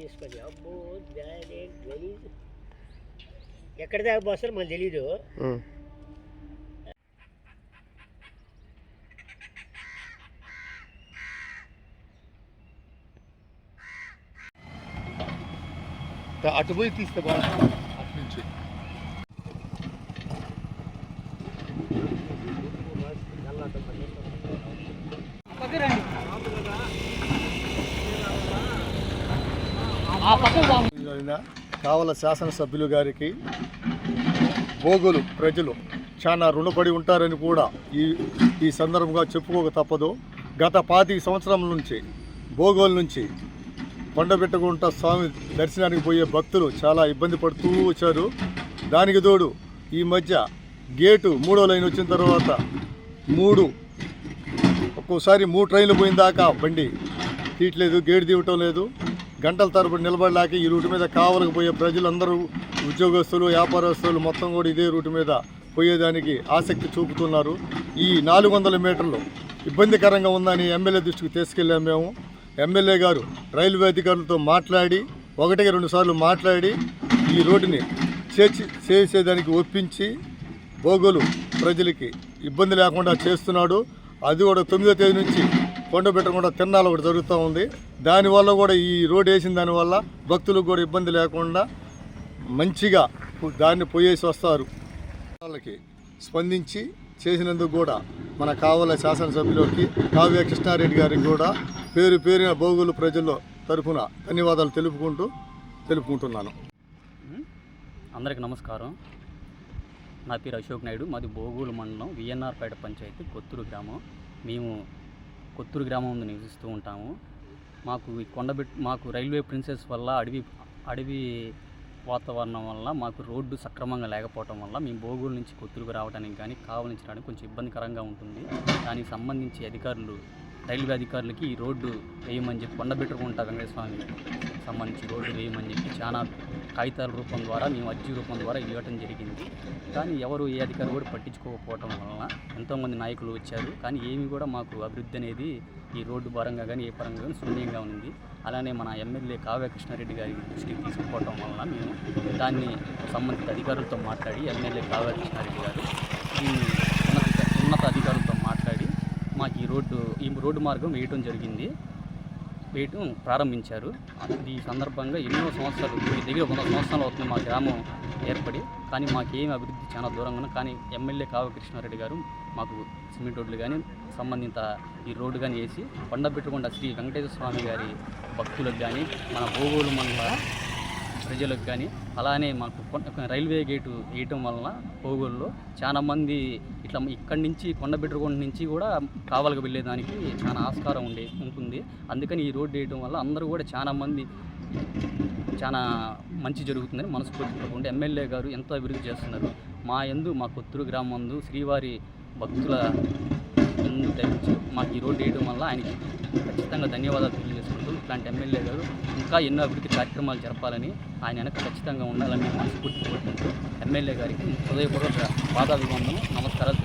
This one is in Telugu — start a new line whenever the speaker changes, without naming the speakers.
తీసుకొని దాని గలీజ్ ఎక్కడ దాకా పోస్తారో మనకు తెలీదు.
అటు పోయి తీస్తే బాగుంటుంది. అటు నుంచి. కావల శాసనసభ్యులు గారికి భోగులు ప్రజలు చాలా రుణపడి ఉంటారని కూడా ఈ ఈ సందర్భంగా చెప్పుకోక తప్పదు. గత పాతిక సంవత్సరం నుంచి భోగోల నుంచి కొండబెట్టగుంట స్వామి దర్శనానికి పోయే భక్తులు చాలా ఇబ్బంది పడుతూ వచ్చారు. దానికి తోడు ఈ మధ్య గేటు మూడో లైన్ వచ్చిన తర్వాత మూడు ఒక్కోసారి మూడు ట్రైన్లు పోయిన దాకా బండి తీయట్లేదు గేటు తీయటం లేదు. గంటల తరబడి నిలబడలేక ఈ రూటు మీద కావలకు పోయే ప్రజలందరూ ఉద్యోగస్తులు వ్యాపారస్తులు మొత్తం కూడా ఇదే రూటు మీద పోయేదానికి ఆసక్తి చూపుతున్నారు. ఈ నాలుగు వందల మీటర్లు ఇబ్బందికరంగా ఉందని ఎమ్మెల్యే దృష్టికి తీసుకెళ్ళాము మేము. ఎమ్మెల్యే గారు రైల్వే అధికారులతో మాట్లాడి ఒకటికి రెండు సార్లు మాట్లాడి ఈ రోడ్డుని చేర్చి చేసేదానికి ఒప్పించి బోగోలు ప్రజలకి ఇబ్బంది లేకుండా చేస్తున్నాడు. అది కూడా తొమ్మిదో తేదీ నుంచి కొండ పెట్టకుండా తిన్నాలు ఒకటి జరుగుతూ ఉంది. దానివల్ల కూడా ఈ రోడ్ వేసిన దానివల్ల భక్తులకు కూడా ఇబ్బంది లేకుండా మంచిగా దాన్ని పోయేసి వస్తారు. వాళ్ళకి స్పందించి చేసినందుకు కూడా మన కావల శాసనసభ్యులకి కావ్య కృష్ణారెడ్డి గారికి కూడా పేరు పేరిన భోగులు ప్రజల తరఫున ధన్యవాదాలు తెలుపుకుంటూ తెలుపుకుంటున్నాను.
అందరికీ నమస్కారం. నా పేరు అశోక్ నాయుడు. మాది బోగూలు మండలం విఎన్ఆర్పేట పంచాయతీ కొత్తూరు గ్రామం. మేము కొత్తూరు గ్రామం నివసిస్తూ ఉంటాము. మాకు ఈ కొండబెట్ మాకు రైల్వే ప్రిన్సెస్ వల్ల అడవి అడవి వాతావరణం వల్ల మాకు రోడ్డు సక్రమంగా లేకపోవటం వల్ల మేము భోగోలు నుంచి కొత్తూరుకు రావడానికి కానీ కావలించడానికి కొంచెం ఇబ్బందికరంగా ఉంటుంది. దానికి సంబంధించి అధికారులు రైల్వే అధికారులకి ఈ రోడ్డు వేయమని చెప్పి కొండబెట్టుకుంటా వెంకటేశ్వర స్వామి సంబంధించి రోడ్డు వేయమని చెప్పి చాలా కాగితాల రూపం ద్వారా మేము అర్జీ రూపం ద్వారా ఇవ్వటం జరిగింది. కానీ ఎవరు ఏ అధికారి కూడా పట్టించుకోకపోవటం వలన ఎంతోమంది నాయకులు వచ్చారు. కానీ ఏమి కూడా మాకు అభివృద్ధి అనేది ఈ రోడ్డు పరంగా కానీ ఏ పరంగా కానీ శూన్యంగా ఉంది. అలానే మన ఎమ్మెల్యే కావ్య కృష్ణారెడ్డి గారి దృష్టికి తీసుకుపోవటం వలన మేము దాన్ని సంబంధిత అధికారులతో మాట్లాడి ఎమ్మెల్యే కావ్య కృష్ణారెడ్డి గారు దీన్ని ఉన్నత ఉన్నత అధికారులతో మాట్లాడి మాకు ఈ రోడ్డు ఈ రోడ్డు మార్గం వేయటం జరిగింది. వేయటం ప్రారంభించారు. ఈ సందర్భంగా ఎన్నో సంవత్సరాలు దగ్గర వంద సంవత్సరాలు అవుతుంది మా గ్రామం ఏర్పడి కానీ మాకేం అభివృద్ధి చాలా దూరంగా ఉన్నా కానీ ఎమ్మెల్యే కావ కృష్ణారెడ్డి గారు మాకు సిమెంట్ రోడ్లు కానీ సంబంధిత ఈ రోడ్డు కానీ వేసి కొండ శ్రీ వెంకటేశ్వర స్వామి గారి భక్తులకు కానీ మన భూగోళ మండల ప్రజలకు కానీ అలానే మాకు రైల్వే గేటు వేయటం వలన పోగోల్లో చాలామంది ఇట్లా ఇక్కడి నుంచి కొండబిడ్రగొండ నుంచి కూడా కావాలకు వెళ్ళేదానికి చాలా ఆస్కారం ఉండే ఉంటుంది. అందుకని ఈ రోడ్డు వేయటం వల్ల అందరూ కూడా చాలామంది చాలా మంచి జరుగుతుందని మనస్ఫూర్తి ఎమ్మెల్యే గారు ఎంతో అభివృద్ధి చేస్తున్నారు. మా యందు మా కొత్తూరు గ్రామందు శ్రీవారి భక్తుల ముందు మాకు ఈ రోడ్డు వేయడం వల్ల ఆయనకి ఖచ్చితంగా ధన్యవాదాలు తెలియజేసుకుంటూ ఇట్లాంటి ఎమ్మెల్యే గారు ఇంకా ఎన్నో అభివృద్ధి కార్యక్రమాలు జరపాలని ఆయన వెనక ఖచ్చితంగా ఉండాలని మనస్ఫూర్తి కోరుకుంటూ ఎమ్మెల్యే గారికి హృదయపూర్వక పాదాభివందనం నమస్కారాలు